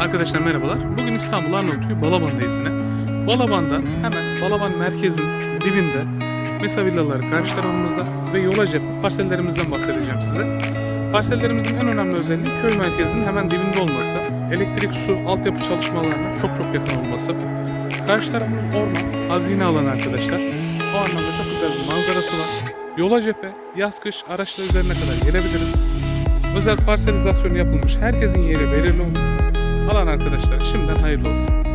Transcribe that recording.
Arkadaşlar merhabalar. Bugün İstanbul Arnavutköy Balaban'dayız yine. Balaban'da hemen Balaban merkezin dibinde Mesa villaları karşı tarafımızda ve yola cephe parsellerimizden bahsedeceğim size. Parsellerimizin en önemli özelliği köy merkezinin hemen dibinde olması, elektrik, su, altyapı çalışmalarına çok çok yakın olması. Karşı tarafımız orman, hazine alanı arkadaşlar. O anlamda çok güzel bir manzarası var. Yola cephe, yaz kış araçla üzerine kadar gelebiliriz. Özel parselizasyon yapılmış, herkesin yeri belirli olmuş. Alan arkadaşlar şimdiden hayırlı olsun.